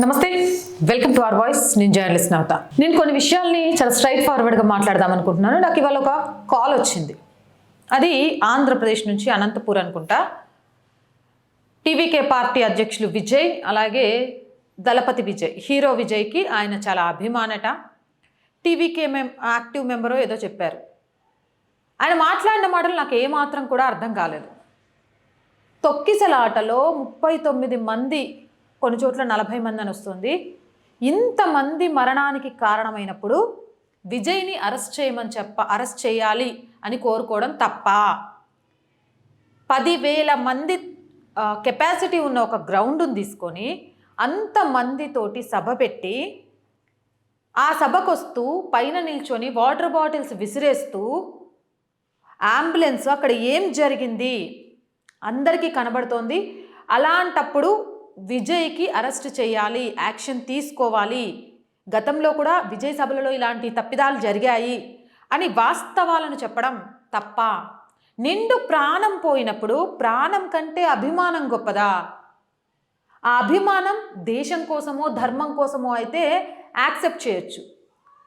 నమస్తే welcome to our voice. నేను journalist నవత. నేను కొన్ని విషయాల్ని చాలా స్ట్రైట్ ఫార్వర్డ్గా మాట్లాడదాం అనుకుంటున్నాను. నాకు ఇవాళ ఒక కాల్ వచ్చింది. అది ఆంధ్రప్రదేశ్ నుంచి అనంతపూర్ అనుకుంటా. టీవీకే పార్టీ అధ్యక్షులు విజయ్ అలాగే దళపతి విజయ్ హీరో విజయ్కి ఆయన చాలా అభిమానట. టీవీకే మెం యాక్టివ్ మెంబరో ఏదో చెప్పారు. ఆయన మాట్లాడిన మాటలు నాకు ఏమాత్రం కూడా అర్థం కాలేదు. తొక్కిసలాటలో ముప్పై తొమ్మిది మంది కొన్ని చోట్ల నలభై మంది అని వస్తుంది. ఇంతమంది మరణానికి కారణమైనప్పుడు విజయ్ని అరెస్ట్ చేయమని చెప్ప అరెస్ట్ చేయాలి అని కోరుకోవడం తప్ప. పదివేల మంది కెపాసిటీ ఉన్న ఒక గ్రౌండ్ని తీసుకొని అంతమందితోటి సభ పెట్టి ఆ సభకు వస్తూ పైన నిల్చొని వాటర్ బాటిల్స్ విసిరేస్తూ అంబులెన్స్ అక్కడ ఏం జరిగింది? అందరికీ కనబడుతోంది. అలాంటప్పుడు విజయ్కి అరెస్ట్ చేయాలి యాక్షన్ తీసుకోవాలి. గతంలో కూడా విజయ్ సభలలో ఇలాంటి తప్పిదాలు జరిగాయి అని వాస్తవాలను చెప్పడం తప్ప నిండు ప్రాణం పోయినప్పుడు ప్రాణం కంటే అభిమానం గొప్పదా? ఆ అభిమానం దేశం కోసమో ధర్మం కోసమో అయితే యాక్సెప్ట్ చేయొచ్చు.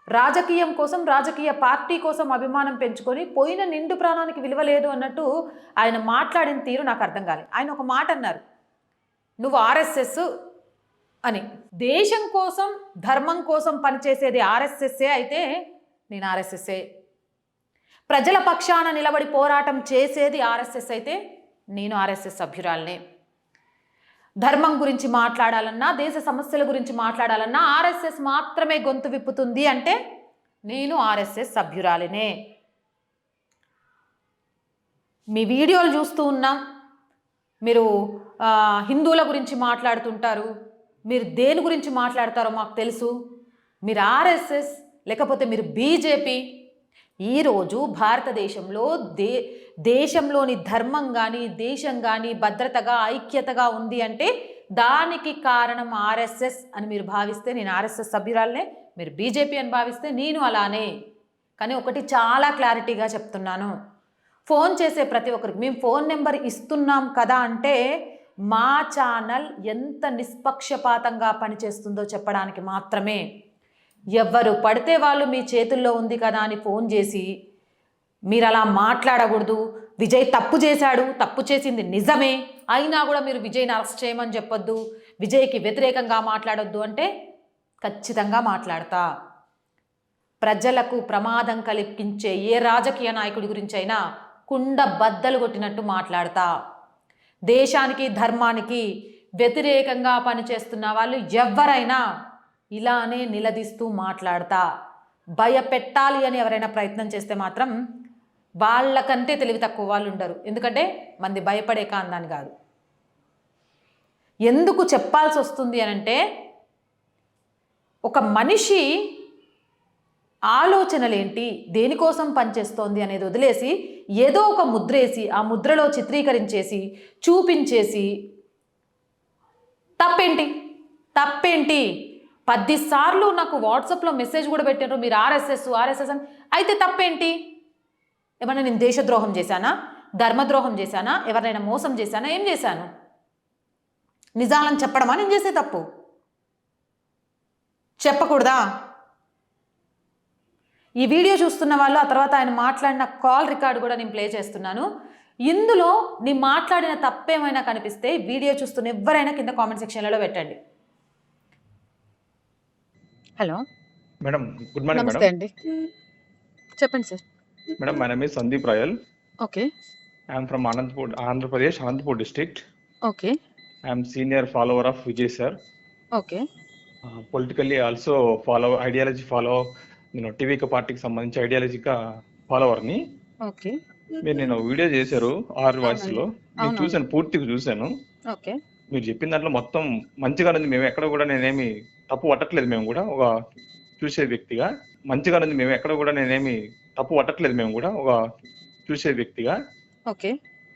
రాజకీయం కోసం రాజకీయ పార్టీ కోసం అభిమానం పెంచుకొని పోయిన నిండు ప్రాణానికి విలువ లేదు అన్నట్టు ఆయన మాట్లాడిన తీరు నాకు అర్థం కాలేదు. ఆయన ఒక మాట అన్నారు నువ్వు ఆర్ఎస్ఎస్ అని. దేశం కోసం ధర్మం కోసం పనిచేసేది ఆర్ఎస్ఎస్ఏ అయితే నేను ఆర్ఎస్ఎస్ఏ. ప్రజల పక్షాన నిలబడి పోరాటం చేసేది ఆర్ఎస్ఎస్ అయితే నేను ఆర్ఎస్ఎస్ సభ్యురాలనే ధర్మం గురించి మాట్లాడాలన్నా దేశ సమస్యల గురించి మాట్లాడాలన్నా ఆర్ఎస్ఎస్ మాత్రమే గొంతు విప్పుతుంది అంటే నేను ఆర్ఎస్ఎస్ సభ్యురాలినే మీ వీడియోలు చూస్తూ ఉన్నాం. మీరు హిందువుల గురించి మాట్లాడుతుంటారు. మీరు దేని గురించి మాట్లాడతారో మాకు తెలుసు. మీరు ఆర్ఎస్ఎస్ లేకపోతే మీరు బీజేపీ. ఈరోజు భారతదేశంలో దే దేశంలోని ధర్మం కానీ దేశం కానీ భద్రతగా ఐక్యతగా ఉంది అంటే దానికి కారణం ఆర్ఎస్ఎస్ అని మీరు భావిస్తే నేను ఆర్ఎస్ఎస్ సభ్యురాలనే మీరు బీజేపీ అని భావిస్తే నేను అలానే. కానీ ఒకటి చాలా క్లారిటీగా చెప్తున్నాను. ఫోన్ చేసే ప్రతి ఒక్కరికి. మేము ఫోన్ నెంబర్ ఇస్తున్నాం కదా అంటే మా ఛానల్ ఎంత నిష్పక్షపాతంగా పనిచేస్తుందో చెప్పడానికి మాత్రమే. ఎవ్వరు పడితే వాళ్ళు మీ చేతుల్లో ఉంది కదా అని ఫోన్ చేసి మీరు అలా మాట్లాడకూడదు. విజయ్ తప్పు చేశాడు తప్పు చేసింది నిజమే. అయినా కూడా మీరు విజయ్ని అరెస్ట్ చేయమని చెప్పొద్దు. విజయ్కి వ్యతిరేకంగా మాట్లాడొద్దు అంటే ఖచ్చితంగా మాట్లాడతా. ప్రజలకు ప్రమాదం కలిగించే ఏ రాజకీయ నాయకుడి గురించి అయినా కుండ బద్దలు కొట్టినట్టు మాట్లాడతా. దేశానికి ధర్మానికి వ్యతిరేకంగా పనిచేస్తున్న వాళ్ళు ఎవరైనా ఇలానే నిలదీస్తూ మాట్లాడతా. భయపెట్టాలి అని ఎవరైనా ప్రయత్నం చేస్తే మాత్రం వాళ్ళకంటే తెలివి తక్కువ వాళ్ళు ఉండరు. ఎందుకంటే మంది భయపడే కాందాన్ని కాదు. ఎందుకు చెప్పాల్సి వస్తుంది అని అంటే ఒక మనిషి ఆలోచనలేంటి? దేనికోసం పనిచేస్తోంది అనేది వదిలేసి ఏదో ఒక ముద్రేసి ఆ ముద్రలో చిత్రీకరించేసి చూపించేసి తప్పేంటి? తప్పేంటి? పదిసార్లు నాకు వాట్సాప్లో మెసేజ్ కూడా పెట్టారు మీరు ఆర్ఎస్ఎస్ ఆర్ఎస్ఎస్ అని. అయితే తప్పేంటి? ఏమన్నా నేను దేశద్రోహం చేశానా? ధర్మద్రోహం చేశానా? ఎవరినైనా మోసం చేశానా? ఏం చేశాను? నిజాలను చెప్పడమా? నేను చేసే తప్పు. చెప్పకూడదా? ఈ వీడియో చూస్తున్న వాళ్ళు ఆ తర్వాత ఆయన మాట్లాడిన కాల్ రికార్డు కూడా నేను ప్లే చేస్తున్నాను. ఇందులో నీ మాట్లాడిన తప్పేమైనా కనిపిస్తే వీడియో చూస్తున్న ఎవరైనా కింద కామెంట్ సెక్షన్లలో పెట్టండి. హలో. మేడం గుడ్ మార్నింగ్ నమస్తే మేడం అండి. చెప్పండి sir. Madam my name is Sandeep Royal okay. I'm from Anantapur Andhra Pradesh Anantapur district okay. I'm senior follower of Vijay sir okay. Politically also follow ideology follow నేను టీవీకి పార్టీకి సంబంధించి ఐడియాలజీగా ఫాలోవర్ని okay. మీరు నేను video చేశారు are వాయిస్లో నేను. చూశాను పూర్తిగా చూశాను. ఓకే. మీరు చెప్పిన దాంట్లో మొత్తం మంచిగా ఉంది. మేము ఎక్కడ కూడా నేనేమి తప్పు పట్టట్లేదు మేము కూడా. ఒక చూసే వ్యక్తిగా. మంచిగా ఉంది. మేము ఎక్కడ కూడా నేనేమి తప్పు పట్టట్లేదు మేము కూడా. ఒక చూసే వ్యక్తిగా. ఓకే.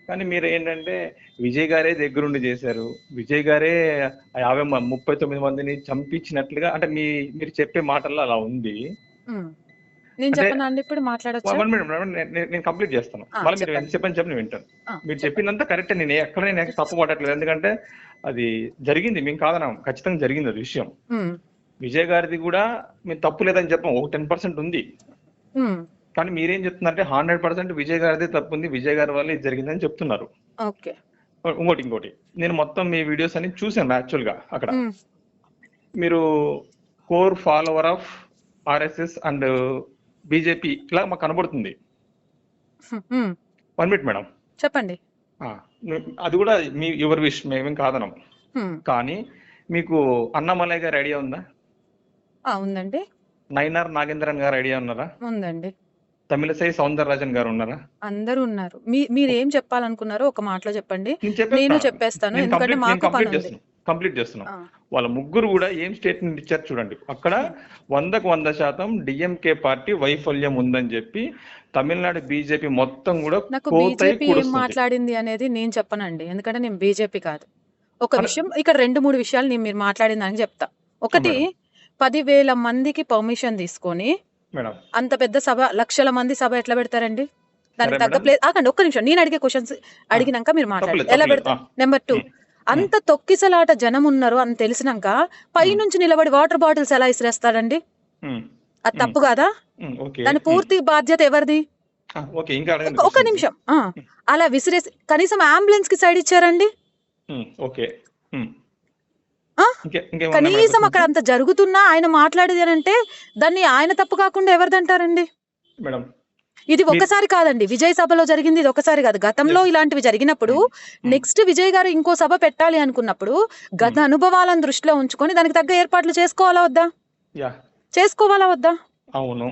కానీ మీరు ఏంటంటే విజయ్ గారే దగ్గరుండి చేశారు. విజయ్ గారే యాభై ముప్పై తొమ్మిది మందిని చంపించినట్లుగా అంటే మీ మీరు చెప్పే మాటల్లో అలా ఉంది. నేను అంటే- చెప్పనా అండి ఇప్పుడు మాట్లాడొచ్చా? వన్ మినిట్ మేడం నేను- కంప్లీట్ చేస్తాను. మళ్ళీ మీరు. ఎంత చెప్పని చెప్పి నేను వింటాను. మీరు. చెప్పిందంతా కరెక్ట్ నేను ఎక్కడ నేను తప్పు పడట్లేదు. ఎందుకంటే అది జరిగింది మేము కాదన్నాం. ఖచ్చితంగా జరిగింది అది విషయం. విజయ్ గారిది కూడా మేము తప్పు లేదని చెప్పాం. ఒక టెన్ పర్సెంట్ ఉంది. కానీ మీరేం చెప్తున్నారంటే హండ్రెడ్ పర్సెంట్ విజయ్ గారిది తప్పు ఉంది. విజయ్ గారి వల్ల ఇది జరిగిందని చెప్తున్నారు. ఓకే. ఇంకోటి ఇంకోటి. నేను మొత్తం మీ వీడియోస్ అన్ని చూసాను యాక్చువల్గా అక్కడ మీరు core follower of RSS and BJP ఇలా మాకు కనబడుతుంది. వన్ మినిట్ మేడం చెప్పండి. అది కూడా మీ యువర్ విష్ మేమేం కాదనం. కానీ మీకు అన్నమలై గారి ఐడియా ఉందా? ఉందండి. నైనార్ నాగేంద్రన్ గారు ఐడియా ఉన్నారా? ఉందండి. తమిళసై సౌందరరాజన్ గారు ఉన్నారా? అందరూ ఉన్నారు. మీరు ఏం చెప్పాలనుకున్నారో ఒక మాటలో చెప్పండి. నేను చెప్పేస్తాను. ఎందుకంటే మాకు పని ఉంది కంప్లీట్ చేస్తున్నాం. వాళ్ళ ముగ్గురు కూడా ఏం స్టేట్మెంట్ ఇచ్చారు చూడండి. అక్కడ వందకు వంద శాతం డిఎంకే పార్టీ వైఫల్యం ఉందని చెప్పి తమిళనాడు బీజేపీ మొత్తం కూడా. మాట్లాడింది అనేది నేను చెప్పనండి. ఎందుకంటే నేను బీజేపీ కాదు. ఒక విషయం ఇక్కడ రెండు మూడు విషయాలు నేను మీరు మాట్లాడిన దానికి చెప్తా. ఒకటి. పదివేల మందికి పర్మిషన్ తీసుకొని అంత పెద్ద సభ లక్షల మంది సభ ఎట్లా పెడతారండి? దానికి తగ్గ. ప్లేస్ ఆగండి ఒక్క నిమిషం. నేను అడిగే క్వశ్చన్స్ అడిగినాక మీరు మాట్లాడండి. ఎలా. పెడతారు? నెంబర్ టూ అంత తొక్కిసలాట జనం ఉన్నారు అని తెలిసినాక పైనుంచి నిలబడి వాటర్ బాటిల్స్ ఎలా ఇసిరేస్తాడండి? అది తప్పు కాదా? దాని పూర్తి బాధ్యత ఎవరిది? ఒక-. నిమిషం. అలా విసిరేసి కనీసం అంబులెన్స్కి సైడ్ ఇచ్చారండి? కనీసం అక్కడ అంత జరుగుతున్నా ఆయన మాట్లాడేది అంటే దాన్ని ఆయన తప్పు కాకుండా ఎవరిదంటారండి? మేడం ఇది ఒకసారి కాదండి. విజయ్ సభలో జరిగింది ఇది ఒకసారి కాదు. గతంలో ఇలాంటివి జరిగినప్పుడు నెక్స్ట్ విజయ్ గారు ఇంకో సభ పెట్టాలి అనుకున్నప్పుడు గత అనుభవాలను దృష్టిలో ఉంచుకొని దానికి తగ్గ ఏర్పాట్లు చేసుకోవాలా వద్దా? చేసుకోవాలా వద్దా? అవును.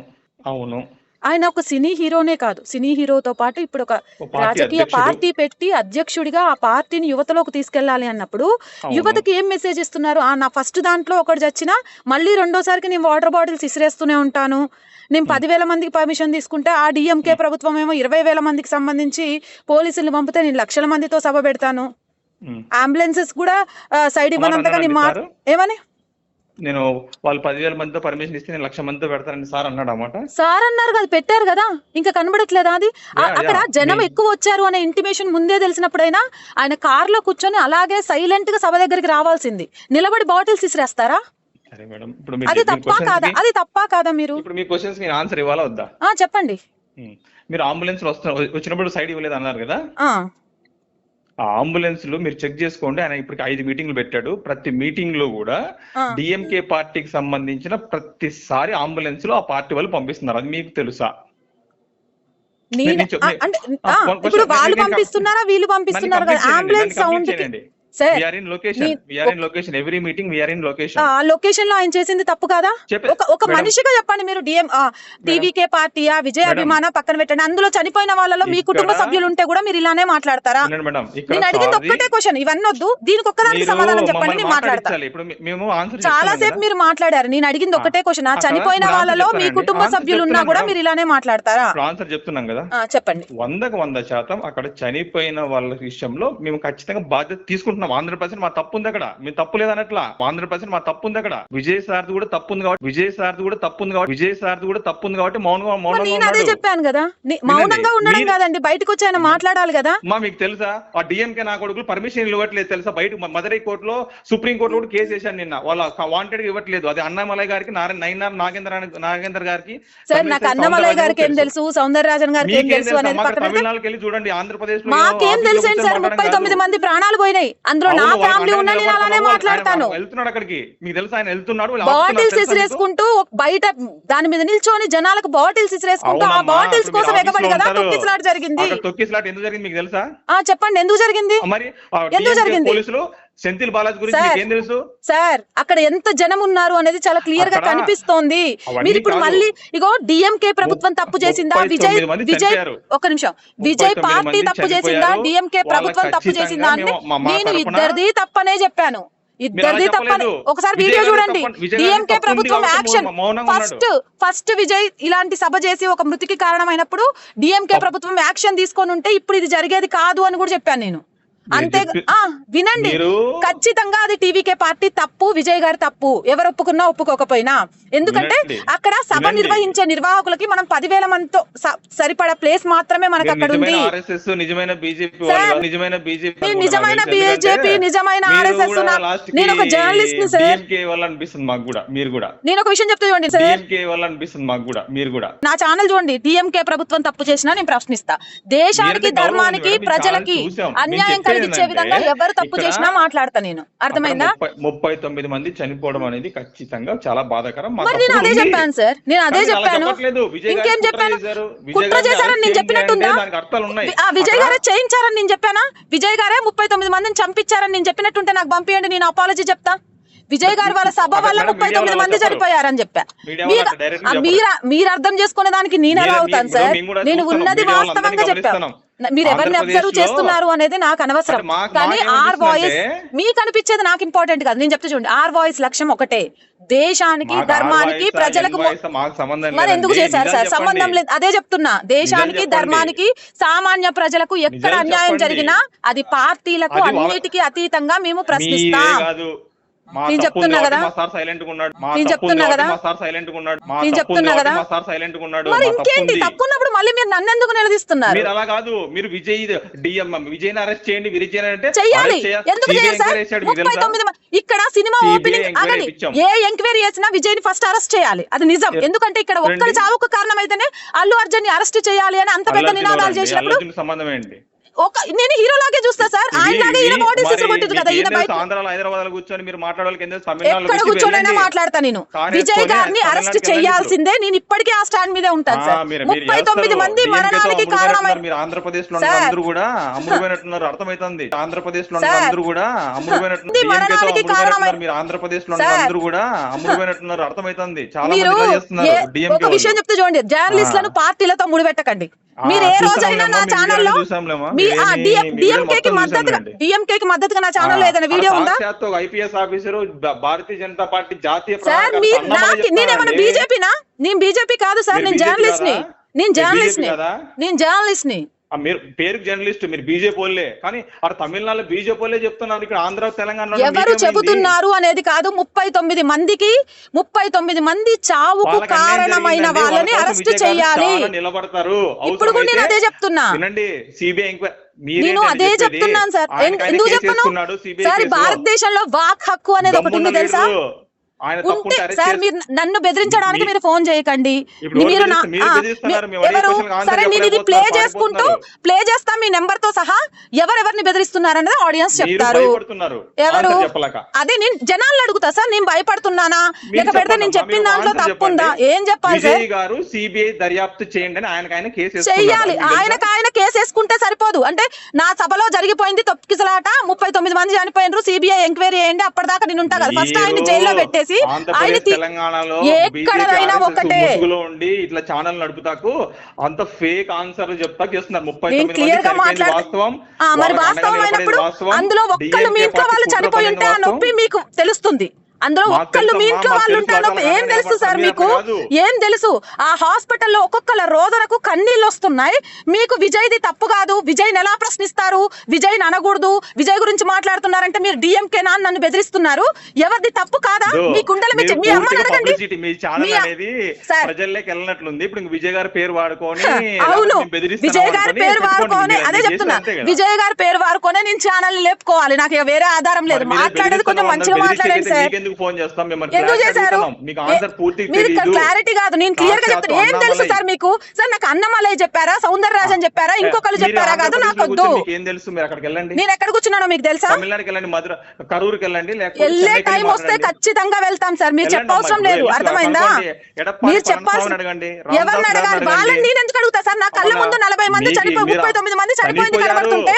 అవును. ఆయన ఒక సినీ హీరోనే కాదు సినీ హీరోతో పాటు ఇప్పుడు ఒక రాజకీయ. పార్టీ పెట్టి అధ్యక్షుడిగా ఆ పార్టీని యువతలోకి తీసుకెళ్ళాలి అన్నప్పుడు. యువతకి ఏం మెసేజ్ ఇస్తున్నారు ఆ నా ఫస్ట్ దాంట్లో ఒకటి చచ్చినా మళ్ళీ రెండోసారికి నేను వాటర్ బాటిల్స్ ఇసిరేస్తూనే ఉంటాను నేను పదివేల మందికి పర్మిషన్ తీసుకుంటే ఆ డిఎంకే ప్రభుత్వం ఏమో ఇరవై వేల మందికి సంబంధించి పోలీసులు పంపితే నేను లక్షల మందితో సభ పెడతాను. అంబులెన్సెస్ కూడా సైడ్ ఇవ్వనంతగా నేను మా? ఏమని నేను వాళ్ళు పదివేల మందితో పర్మిషన్ ఇస్తే నేను లక్ష మందితో పెడతానని సార్ అన్నాడు అన్నమాట సార్ అన్నారు కదా పెట్టారు కదా ఇంకా కనబడట్లేదా అది? అక్కడ. జనం ఎక్కువ వచ్చారు అనే ఇంటిమేషన్ ముందే తెలిసినప్పుడైనా ఆయన కార్లో కూర్చొని అలాగే సైలెంట్గా సభ దగ్గరికి రావాల్సింది. నిలబడి బాటిల్స్ ఇసిరేస్తారా మీరు అది తప్పా కాదా? అది తప్పా కాదా మీరు? ఇప్పుడు మీ క్వశ్చన్స్ నేను ఆన్సర్ ఇవ్వాలా వద్దా? చెప్పండి. మీరు అంబులెన్స్ వచ్చినప్పుడు సైడ్ ఇవ్వలేదు అన్నారు కదా? ఆ అంబులెన్స్లో మీరు చెక్ చేసుకోండి. ఆయన ఇప్పటికి ఐదు మీటింగ్లు పెట్టాడు. ప్రతి మీటింగ్లో కూడా. డిఎంకే పార్టీకి సంబంధించిన ప్రతిసారి అంబులెన్స్లో ఆ పార్టీ వాళ్ళు పంపిస్తున్నారు. అది మీకు తెలుసా? అంటే ఇప్పుడు. వాళ్ళు నేను- నేను పంపిస్తున్నారా? వీళ్ళు పంపిస్తున్నారు? అంబులెన్స్ సౌండ్ సార్ లొకేషన్ ఆ లో ఆయన చేసింది తప్పు కాదా? ఒక. మనిషిగా చెప్పండి మీరు డిఎం టీవీకే పార్టీయా విజయ. అభిమాన పక్కన పెట్టండి. అందులో చనిపోయిన వాళ్ళలో మీ కుటుంబ సభ్యులు ఉంటే కూడా మీరు ఇలానే మాట్లాడతారా? నేను అడిగింది ఒక్కటే క్వశ్చన్ ఇవన్నీ వద్దు దీనికి ఒక్కదానికి సమాధానం చెప్పండి నేను చాలా సేపు మీరు మాట్లాడారు. నేను అడిగింది ఒక్కటే క్వశ్చన్ చనిపోయిన వాళ్ళలో మీ. కుటుంబ సభ్యులు ఉన్నా కూడా. మీరు ఇలానే మాట్లాడతారా? ఆన్సర్ చెప్తున్నాం కదా. చెప్పండి. వందకు వంద శాతం అక్కడ చనిపోయిన వాళ్ళ విషయంలో మేము ఖచ్చితంగా బాధ్యత తీసుకుంటున్నాం ఆంధ్ర పర్సెంట్ మా తప్పు ఉంది అక్కడ. మేము తప్పు లేదనట్లా ఆంధ్ర పర్సెంట్ మా తప్పు ఉంది అక్కడ. విజయ్ సార్ది కూడా తప్పు ఉంది కాబట్టి విజయ్ సార్ది కూడా తప్పు ఉంది కాబట్టి విజయ్ సార్ది కూడా తప్పు ఉంది కాబట్టి మౌనంగా మౌనంగా అదే చెప్పాను కదా. మౌనంగా ఉండడం కాదండి. బయటకు వచ్చి ఆయన మాట్లాడాలి కదా. మా మీకు తెలుసా? ఆ డిఎంకే నా కొడుకులు పర్మిషన్ ఇవ్వట్లేదు తెలుసా? బయట మ- మదురై కోర్టులో సుప్రీం కోర్టులో కూడా కేసు వేశాను నిన్న. వాళ్ళ వాంటెడ్ ఇవ్వట్లేదు. అది అన్నమలై గారికి నారాయణ నైనార్ నాగేంద్ర నాగేందర్ గారికి సార్ నాకు అన్నమలై గారికి ఏం తెలుసు. సౌందరరాజన్ గారికి ఏం తెలుసు తెలుసా? అనేది పక్కన తమిళనాడుకి వెళ్ళి చూడండి. ఆంధ్రప్రదేశ్లో మాకేం తెలుసండి సార్? ముప్పై తొమ్మిది మంది ప్రాణాలు పోయినాయి. అందులో నా ఫ్యామిలీ ఉన్నా నేను అలానే మాట్లాడతాను వెళ్తున్నాడు అక్కడికి మీకు తెలుసా ఆయన వెళ్తున్నాడు బాటిల్స్? ఇసిరేసుకుంటూ బయట దాని మీద నిల్చొని జనాలకు బాటిల్స్ ఇసిరేసుకుంటూ ఆ బాటిల్స్ కోసం ఎగబడి కదా. తొక్కిసలాట జరిగింది తొక్కిసలాట ఎందుకు జరిగింది మీకు తెలుసా ఆ చెప్పండి ఎందుకు జరిగింది మరి ఎందుకు జరిగింది? పోలీసులు సెంథిల్ బాలాజీ గురించి సార్, మీకు తెలుసు? సార్ అక్కడ ఎంత జనం ఉన్నారు అనేది చాలా క్లియర్గా అక్కడ కనిపిస్తోంది. అవన్నీ మీరు ఇప్పుడు కాదు. మళ్ళీ ఇగో డిఎంకే ప్రభుత్వం తప్పు చేసిందా? విజయ్ మంది విజయ్ చనిపోయారు. ఒక నిమిషం. విజయ్ తొమ్మిది పార్టీ మంది తప్పు చేసిందా? చనిపోయారు. డిఎంకే ప్రభుత్వం తప్పు ఖచ్చితంగా చేసిందా అంటే మేము- మా- మా నేను తరపున- ఇద్దరిది తప్పనే చెప్పాను. ఇద్దరిది అలా తప్పని చెప్పలేదు. ఒకసారి విజయ్ వీడియో గారు చూడండి. తప్పని- విజయ్ గారు డిఎంకే తప్పు ఉంది ప్రభుత్వం కాబట్టి యాక్షన్. మౌ- మౌనంగా ఫస్ట్ ఫస్ట్ విజయ్ ఇలాంటి సభ చేసి ఒక మృతికి కారణమైనప్పుడు డిఎంకే ప్రభుత్వం యాక్షన్ తీసుకొని ఉంటే ఇప్పుడు ఇది జరిగేది కాదు అని కూడా చెప్పాను నేను. అంతే వినండి. ఖచ్చితంగా అది టీవీకే పార్టీ తప్పు విజయ్ గారి తప్పు. ఎవరు ఒప్పుకున్నా ఒప్పుకోకపోయినా. ఎందుకంటే. అక్కడ సభ. నిర్వహించే నిర్వాహకులకి మనం పదివేల మందితో సరిపడా ప్లేస్ మాత్రమే మనకు అక్కడ ఉంది. నిజమైన బీజేపీ నిజమైన బీజేపీ ఆర్ఎస్ఎస్ నేను ఒక జర్నలిస్ట్ని సార్. మాకు కూడా మీరు కూడా. నేను ఒక విషయం చెప్తా చూడండి సార్. అనిపిస్తుంది మాకు కూడా మీరు కూడా. నా ఛానల్ చూడండి డిఎంకే ప్రభుత్వం తప్పు చేసినా నేను ప్రశ్నిస్తా. దేశానికి ధర్మానికి ప్రజలకి అన్యాయం కలిగించే విధంగా ఎవరు తప్పు చేసినా మాట్లాడతా నేను. అర్థమైందా? ముప్పై- తొమ్మిది మంది చనిపోవడం అనేది ఖచ్చితంగా చాలా బాధాకరం. మరి నేను అదే. చెప్పాను సార్. నేను అదే చెప్పాను. ఇంకేం చెప్పాను? కుట్ర చేశారని నేను చెప్పినట్టుందా? విజయ్ గారే చేయించారని నేను చెప్పానా? విజయ్ గారే ముప్పై తొమ్మిది మందిని చంపించారని నేను చెప్పినట్టుంటే నాకు పంపించండి నేను అపాలజీ చెప్తా. విజయ్ గారి వాళ్ళ సభ వల్ల ముప్పై తొమ్మిది మంది. చనిపోయారని చెప్పా. మీరు. మీరు అర్థం చేసుకునే దానికి నేను ఎలా అవుతాను సార్. నేను. ఉన్నది వాస్తవంగా చెప్పాను. మీరు ఎవరిని అబ్జర్వ్ చేస్తున్నారు అనేది నాకు అనవసరం కానీ ఆర్ వాయిస్ మీకు అనిపించేది నాకు ఇంపార్టెంట్ కాదు నేను చెప్తే చూడండి ఆర్ వాయిస్ లక్ష్యం ఒకటే దేశానికి ధర్మానికి ప్రజలకు మరి ఎందుకు. చేశారు సార్ సంబంధం. లేదు అదే చెప్తున్నా దేశానికి. ధర్మానికి సామాన్య ప్రజలకు ఎక్కడ అన్యాయం. జరిగినా అది పార్టీలకు అన్నిటికీ అతీతంగా మేము ప్రశ్నిస్తాం నేను చెప్తున్నా కదా. సైలెంట్ ఉన్నాడు నేను చెప్తున్నా కదా. నేను చెప్తున్నా కదా. సైలెంట్ మరి తప్పు. తప్పున్నప్పుడు మళ్ళీ మీరు నన్ను ఎందుకు నిలదీస్తున్నారు మీరు అలా కాదు మీరు విజయ్ డిఎం విజయ్ అరెస్ట్ చేయండి విజయ్ అంటే ఎందుకు చేయాలి సార్ ముప్పై? తొమ్మిది ఇక్కడ సినిమా ఓపెనింగ్ అగని. ఏ ఎంక్వైరీ చేసినా విజయ్ని ఫస్ట్ అరెస్ట్ చేయాలి అది నిజం ఎందుకంటే ఇక్కడ ఒక్కరి. చావుకు కారణమైతేనే అల్లు అర్జున్ని అరెస్ట్ చేయాలి అని అంత పెద్ద నినాదాలు? చేసినప్పుడు సంబంధం ఏంటి ఒక నేను హీరోలాగే చూస్తా సార్. ఆయన లాగే ఈయన బాడీ కొట్టింది కదా ఈయన? బయట ఆంధ్రాలో హైదరాబాద్లో కూర్చొని మీరు ఎక్కడ కూర్చోనైనా. మాట్లాడతా నేను. విజయ్ గారిని అరెస్ట్ చేయాల్సిందే. నేను ఇప్పటికీ ఆ స్టాండ్ మీదే ఉంటాను సార్. ముప్పై తొమ్మిది. మంది మరణానికి. కారణమైన మీరు ఆంధ్రప్రదేశ్లో. అందరూ కూడా అమ్ముడుపోయినట్టున్నారు. అర్థమైతుంది? ఆంధ్రప్రదేశ్లో. అందరూ కూడా అమ్ముడుపోయినట్టు మరణానికి కారణమైన- మీరు ఆంధ్రప్రదేశ్లో. అందరూ కూడా అమ్ముడుపోయినట్టున్నారు. అర్థమైతుంది? చాలా మంది చేస్తున్నారు. ఒక విషయం చెప్తే చూడండి. జర్నలిస్టులను పార్టీలతో ముడిపెట్టకండి. మీరు ఏ రోజైనా నా ఛానల్లో మద్దతుగా నా ఛానల్లో ఏదైనా వీడియో ఉందా? IPS officer Bharatiya Janata party జాతీయ సార్ మీరు నాకు నేనేమన్నా. బీజేపీనా నేను బీజేపీ కాదు సార్ నేను జర్నలిస్ట్ని? నేను జర్నలిస్ట్ని? నేను జర్నలిస్ట్ని. మీరు పేరుకి జర్నలిస్ట్ మీరు బీజేపీ వాళ్ళే కానీ అక్కడ తమిళనాడులో బీజేపీ వాళ్ళే చెప్తున్నారు. ఇక్కడ ఆంధ్ర తెలంగాణ ఎవరు చెబుతున్నారు అనేది కాదు. ముప్పై తొమ్మిది మందికి ముప్పై తొమ్మిది మంది చావుకు కారణమైన వాళ్ళని అరెస్ట్ చేయాలి. నిలబడతారు. ఇప్పుడు కూడా నేను అదే చెప్తున్నా. వినండి సిబిఐ నేను అదే చెప్తున్నాను సార్. ఎందుకు చెప్పను? సార్ భారతదేశంలో వాక్ హక్కు అనేది ఒకటి ఉంది తెలుసా? సార్ మీరు నన్ను బెదిరించడానికి మీరు ఫోన్ చేయకండి. మీరు సరే నేను ఇది ప్లే చేసుకుంటూ. ప్లే చేస్తా మీ నెంబర్తో సహా ఎవరెవరిని బెదిరిస్తున్నారు అనేది ఆడియన్స్ చెప్తారు. ఎవరు. అదే నేను జనాలను అడుగుతా సార్ నేను భయపడుతున్నానా? లేక పెడితే నేను చెప్పిన దాంట్లో తప్పుందా. ఏం చెప్పాలి సార్? గారు సిబిఐ దర్యాప్తు చేయండి అని ఆయనకు ఆయన కేసు తెలుసా? ఆయనకు ఆయన కేసు వేసుకుంటే సరిపోదు. అంటే నా సభలో జరిగిపోయింది తొక్కిసలాట ముప్పై తొమ్మిది మంది చనిపోయినారు. సిబిఐ ఎంక్వైరీ చేయండి అప్పటిదాకా నేను ఉంటా కదా. ఫస్ట్ ఆయన జైల్లో పెట్టేసి ఆయన ఆంధ్రప్రదేశ్ తీ- తెలంగాణలో ఎక్కడైనా. ముసుగులో ఉండి ఇట్లా ఛానల్ నడుపుతాకు అంత ఫేక్ ఆన్సర్ చెప్తా చేస్తున్నారు ముప్పై క్లియర్గా వాస్తవం మరి వాస్తవం అయినప్పుడు. అందులో ఒక్కళ్ళు మీ ఇంట్లో వాళ్ళు చనిపోయి ఉంటే ఆ నొప్పి. మీకు తెలుస్తుంది అందులో ఒక్కళ్ళు మీ ఇంట్లో వాళ్ళు తెలుసు, ఉంటే ఆ నొప్పి అసలు ఏం తెలుసు సార్ మీకు. ఏం తెలుసు? ఆ హాస్పిటల్లో ఒక్కొక్కల రోదనకు కన్నీళ్ళు వస్తున్నాయి మీకు విజయ్ది తప్పు కాదు. విజయ్ ఎలా ప్రశ్నిస్తారు? విజయ్ అనకూడదు. విజయ్ గురించి మాట్లాడుతున్నారంటే మీరు డిఎంకే నా నన్ను బెదిరిస్తున్నారు. ఎవరిది తప్పు కాదా? మీ గుండెల మీ మీరు మీ అమ్మని పూర్తిగా అడగండి. ఇప్పుడు విజయ్ గారి పేరు వాడుకొని అవును. విజయ్ గారి పేరు. వాడుకోనే అదే చెప్తున్నా. విజయ్ గారి పేరు వాడుకోనే నేను ఛానల్ లేపుకోవాలి. నాకు వేరే ఆధారం లేదు. మాట్లాడేది కొంచెం మంచిగా మాట్లాడండి సార్. మీకెందుకు ఫోన్ చేస్తాం మిమ్మల్ని ఎందుకు చేశారు. మీకు ఆన్సర్ పూర్తి మీరు. క్లారిటీ కాదు. నేను క్లియర్గా చెప్తాను ఏం తెలుసు. సార్ మీకు? సార్ నాకు అన్నమలై చెప్పారా? సౌందరరాజన్ చెప్పారా? ఇంకొకరు చెప్పారా? కాదు నాకు వద్దు. ఏం తెలుసు? మీరు అక్కడికి వెళ్ళండి. నేను ఎక్కడ కూర్చున్నానో మీకు తెలుసా? తమిళనాడుకి వెళ్ళండి మధుర కరూరుకి వెళ్ళండి వెళ్ళే టైం వస్తే. ఖచ్చితంగా వెళ్తాం సార్. మీరు చెప్పవసరం లేదు. అర్థమైందా? మీరు అడగండి, ఎవరిని అడగాలి? వాళ్ళని. నేను ఎందుకు అడుగుతా సార్? నా కళ్ళ? ముందు నలభై మంది చనిపోయి ముప్పై తొమ్మిది మంది చనిపోయింది. కనబడుతుంటే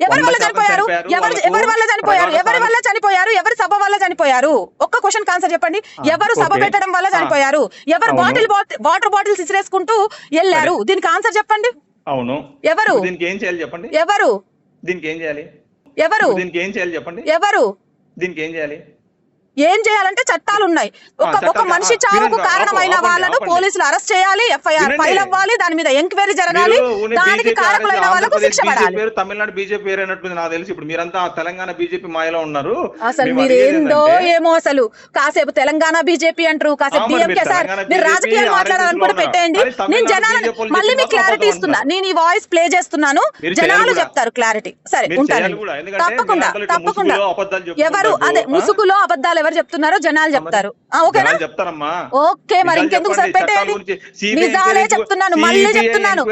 ఎవరి వల్ల చనిపోయారు. ఎవరు ఎవరి వల్ల చనిపోయారు? ఎవరి వల్ల చనిపోయారు? ఎవరి సభ వల్ల చనిపోయారు? ఒక్క క్వశ్చన్ ఆన్సర్ చెప్పండి. ఎవరు సభ. పెట్టడం వల్ల. చనిపోయారు? ఎవరు. బాటిల్ వాటర్ బాటిల్స్ ఇసిరేసుకుంటూ వెళ్ళారు? దీనికి ఆన్సర్ చెప్పండి. అవును. ఎవరు? దీనికి ఏం చేయాలి చెప్పండి? ఎవరు? దీనికి ఏం చేయాలి? ఎవరు? దీనికి ఏం చేయాలి చెప్పండి? ఎవరు? దీనికి ఏం చేయాలి? ఏం చేయాలంటే చట్టాలు ఉన్నాయి ఒక ఒక మనిషి చావుకు కారణమైన వాళ్ళను. పోలీసులు అరెస్ట్ చేయాలి ఎఫ్ఐఆర్. ఫైల్ అవ్వాలి దాని మీద ఎంక్వైరీ జరగాలి దానికి కారకులైన వాళ్ళకు శిక్ష పడాలి. పేరు తమిళనాడు బీజేపీ పేరు అన్నట్టుంది నాకు తెలిసి. ఇప్పుడు మీరంతా తెలంగాణ బీజేపీ మాయలో ఉన్నారు. అసలు మీరు ఏందో ఏమో అసలు. కాసేపు తెలంగాణ బీజేపీ అంటారు కాసేపు డిఎంకే సార్ మీరు రాజకీయాలు మాట్లాడాలనుకుంటే పెట్టేయండి. నేను తమిళనాడు జనాలు BJP మళ్ళీ మీకు క్లారిటీ ఇస్తున్నా. నేను ఈ వాయిస్ ప్లే చేస్తున్నాను. జనాలు. చెప్తారు క్లారిటీ సరే ఉంటాను తప్పకుండా తప్పకుండా. ఎవరు. అదే? ముసుగులో అబద్ధాలు ఎవరు చెప్తున్నారో జనాలు చెప్తారు. ఓకేనా? ఓకే మరి ఇంకెందుకు నిజాలే చెప్తున్నాను మళ్ళీ చెప్తున్నాను.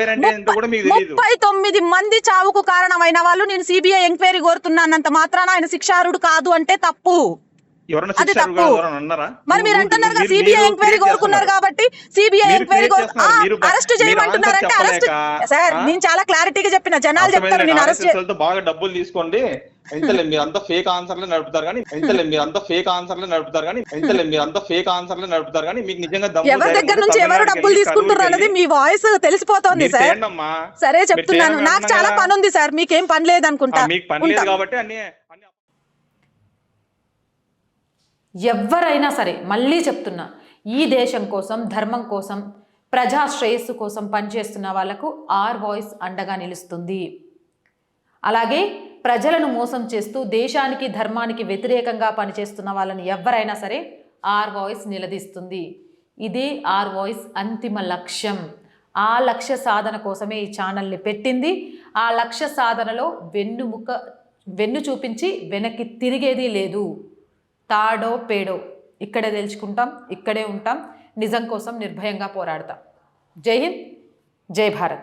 ముప్పై- తొమ్మిది మంది చావుకు కారణమైన వాళ్ళు నేను సిబిఐ ఎంక్వైరీ కోరుతున్నానంత మాత్రాన ఆయన శిక్షారుడు కాదు అంటే తప్పు. అది తప్పు. మరి మీరు అంటున్నారు సిబిఐ ఎంక్వైరీ కోరుకున్నారు. కాబట్టి సిబిఐ ఎంక్వైరీ అరెస్ట్ చేయమంటున్నారంటే అరెస్ట్ సార్? నేను చాలా క్లారిటీగా చెప్పిన జనాలు చెప్తారు. నేను అరెస్ట్ బాగా డబ్బులు తీసుకోండి ఎంతలే మీరు అంతా ఫేక్ ఆన్సర్లే నడుపుతారు కానీ ఎంతలే మీరు అంతా ఫేక్ ఆన్సర్లే నడుపుతారు కానీ ఎంతలే మీరు అంతా ఫేక్ ఆన్సర్లే నడుపుతారు కానీ మీకు నిజంగా ఎవరి దగ్గర నుంచి ఎవరు డబ్బులు కర్నూలుకి అనేది మీ వాయిస్ తెలిసిపోతోంది సార్. సరే చెప్తున్నాను నాకు చాలా పని ఉంది సార్ మీకేం పని లేదనుకుంటా ఆ, మీకు పని లేదు. కాబట్టి అన్ని అన్ని ఎవరైనా సరే మళ్ళీ చెప్తున్నా ఈ దేశం కోసం ధర్మం కోసం ప్రజా శ్రేయస్సు కోసం పనిచేస్తున్న వాళ్ళకు ఆర్ వాయిస్ అండగా నిలుస్తుంది. అలాగే ప్రజలను మోసం చేస్తూ దేశానికి ధర్మానికి వ్యతిరేకంగా పనిచేస్తున్న వాళ్ళని ఎవరైనా సరే ఆర్ వాయిస్ నిలదీస్తుంది. ఇదే ఆర్ వాయిస్ అంతిమ లక్ష్యం. ఆ లక్ష్య సాధన కోసమే ఈ ఛానల్ని పెట్టింది. ఆ లక్ష్య సాధనలో వెన్నుముక వెన్ను చూపించి వెనక్కి తిరిగేది లేదు. తాడో పేడో. ఇక్కడే తెలుసుకుంటాం ఇక్కడే ఉంటాం. నిజం కోసం నిర్భయంగా పోరాడతాం. జై హింద్ జై భారత్.